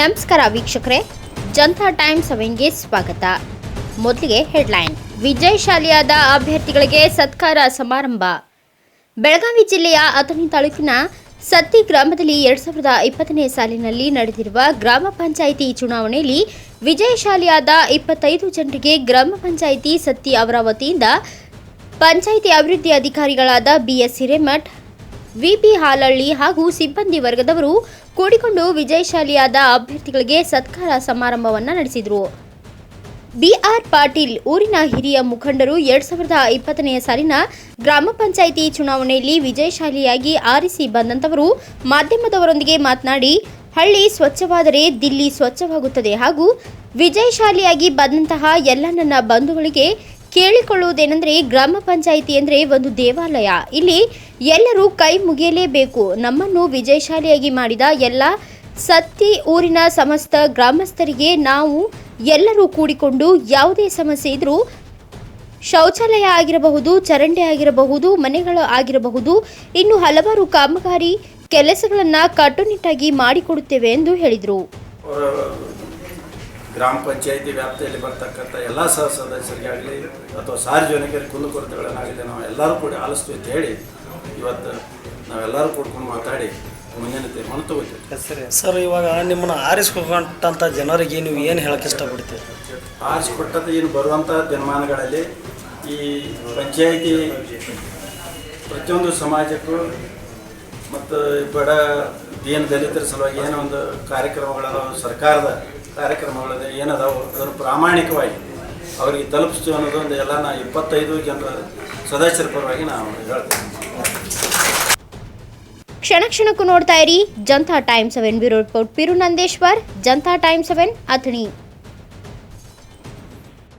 ನಮಸ್ಕಾರ ವೀಕ್ಷಕರೇ, ಜನತಾ ಟೈಮ್ ಸೆವೆನ್ಗೆ ಸ್ವಾಗತ. ಮೊದಲಿಗೆ ಹೆಡ್ಲೈನ್. ವಿಜಯಶಾಲಿಯಾದ ಅಭ್ಯರ್ಥಿಗಳಿಗೆ ಸತ್ಕಾರ ಸಮಾರಂಭ. ಬೆಳಗಾವಿ ಜಿಲ್ಲೆಯ ಅಥಣಿ ತಾಲೂಕಿನ ಸತ್ತಿ ಗ್ರಾಮದಲ್ಲಿ ಎರಡು ಸಾವಿರದ ಇಪ್ಪತ್ತನೇ ಸಾಲಿನಲ್ಲಿ ನಡೆದಿರುವ ಗ್ರಾಮ ಪಂಚಾಯಿತಿ ಚುನಾವಣೆಯಲ್ಲಿ ವಿಜಯಶಾಲಿಯಾದ ಇಪ್ಪತ್ತೈದು ಜನರಿಗೆ ಗ್ರಾಮ ಪಂಚಾಯಿತಿ ಸತ್ತಿ ಅವರ ವತಿಯಿಂದ ಪಂಚಾಯಿತಿ ಅಭಿವೃದ್ಧಿ ಅಧಿಕಾರಿಗಳಾದ ಬಿಎಸ್ ಹಿರೇಮಠ್ ವಿಪಿ ಹಾಲಳ್ಳಿ ಹಾಗೂ ಸಿಬ್ಬಂದಿ ವರ್ಗದವರು ಕೂಡಿಕೊಂಡು ವಿಜಯಶಾಲಿಯಾದ ಅಭ್ಯರ್ಥಿಗಳಿಗೆ ಸತ್ಕಾರ ಸಮಾರಂಭವನ್ನು ನಡೆಸಿದರು. ಬಿಆರ್ ಪಾಟೀಲ್ ಊರಿನ ಹಿರಿಯ ಮುಖಂಡರು ಎರಡ್ ಸಾವಿರದ ಇಪ್ಪತ್ತನೆಯ ಸಾಲಿನ ಗ್ರಾಮ ಪಂಚಾಯಿತಿ ಚುನಾವಣೆಯಲ್ಲಿ ವಿಜಯಶಾಲಿಯಾಗಿ ಆರಿಸಿ ಬಂದಂತವರು ಮಾಧ್ಯಮದವರೊಂದಿಗೆ ಮಾತನಾಡಿ, ಹಳ್ಳಿ ಸ್ವಚ್ಛವಾದರೆ ದಿಲ್ಲಿ ಸ್ವಚ್ಛವಾಗುತ್ತದೆ ಹಾಗೂ ವಿಜಯಶಾಲಿಯಾಗಿ ಬಂದಂತಹ ಎಲ್ಲ ನನ್ನ ಬಂಧುಗಳಿಗೆ ಕೇಳಿಕೊಳ್ಳುವುದೇನೆಂದರೆ ಗ್ರಾಮ ಪಂಚಾಯಿತಿ ಅಂದರೆ ಒಂದು ದೇವಾಲಯ. ಇಲ್ಲಿ ಎಲ್ಲರೂ ಕೈ ಮುಗಿಯಲೇಬೇಕು. ನಮ್ಮನ್ನು ವಿಜಯಶಾಲಿಯಾಗಿ ಮಾಡಿದ ಎಲ್ಲ ಸತ್ತಿ ಊರಿನ ಸಮಸ್ತ ಗ್ರಾಮಸ್ಥರಿಗೆ ನಾವು ಎಲ್ಲರೂ ಕೂಡಿಕೊಂಡು ಯಾವುದೇ ಸಮಸ್ಯೆ ಇದ್ರೂ ಶೌಚಾಲಯ ಆಗಿರಬಹುದು, ಚರಂಡಿ ಆಗಿರಬಹುದು, ಮನೆಗಳು ಆಗಿರಬಹುದು, ಇನ್ನು ಹಲವಾರು ಕಾಮಗಾರಿ ಕೆಲಸಗಳನ್ನು ಕಟ್ಟುನಿಟ್ಟಾಗಿ ಮಾಡಿಕೊಡುತ್ತೇವೆ ಎಂದು ಹೇಳಿದರು. ಗ್ರಾಮ ಪಂಚಾಯಿತಿ ವ್ಯಾಪ್ತಿಯಲ್ಲಿ ಬರ್ತಕ್ಕಂಥ ಎಲ್ಲ ಸಹ ಸದಸ್ಯರಿಗಾಗಲಿ ಅಥವಾ ಸಾರ್ವಜನಿಕರಿಗೆ ಕುಂದುಕೊರತೆಗಳನ್ನಾಗಲಿ ನಾವು ಎಲ್ಲರೂ ಕೂಡ ಆಲಿಸ್ತೀವಿ ಅಂತ ಹೇಳಿ ಇವತ್ತು ನಾವೆಲ್ಲರೂ ಕೂಡ್ಕೊಂಡು ಮಾತಾಡಿ ಮುಂದಿನ ತೀರ್ಮಾನ ತಗೋತೀವಿ ಸರ್. ಇವಾಗ ನಿಮ್ಮನ್ನು ಆರಿಸ್ಕೊಂಡಂಥ ಜನರಿಗೆ ನೀವು ಏನು ಹೇಳಕ್ಕೆ ಇಷ್ಟಪಡ್ತೀರಿ? ಆರಿಸಿಕೊಟ್ಟಂಥ ಏನು ಬರುವಂಥ ದಿನಮಾನಗಳಲ್ಲಿ ಈ ಪಂಚಾಯಿತಿ ಪ್ರತಿಯೊಂದು ಸಮಾಜಕ್ಕೂ ಮತ್ತು ಬಡ ದೀನ ದಲಿತರ ಸಲುವಾಗಿ ಏನೋ ಒಂದು ಕಾರ್ಯಕ್ರಮಗಳನ್ನು ಸರ್ಕಾರದ ಕಾರ್ಯಕ್ರಮಗಳದ ಏನದಾವು? ಅದನ್ನು ಪ್ರಾಮಾಣಿಕವಾಗಿ ಅವರಿಗೆ ಅನ್ನೋದು ಅನ್ನೋದೊಂದು ಎಲ್ಲ ನಾ ಇಪ್ಪತ್ತೈದು ಜನರ ಸದಸ್ಯರ ಪರವಾಗಿ ನಾವು ಹೇಳ್ತೇನೆ ಕ್ಷಣ ಕ್ಷಣಕ್ಕೂ ನೋಡ್ತಾ ಇರಿ. Janata time seven bureau report. Piru Nandeshwar Janata time seven, Athani.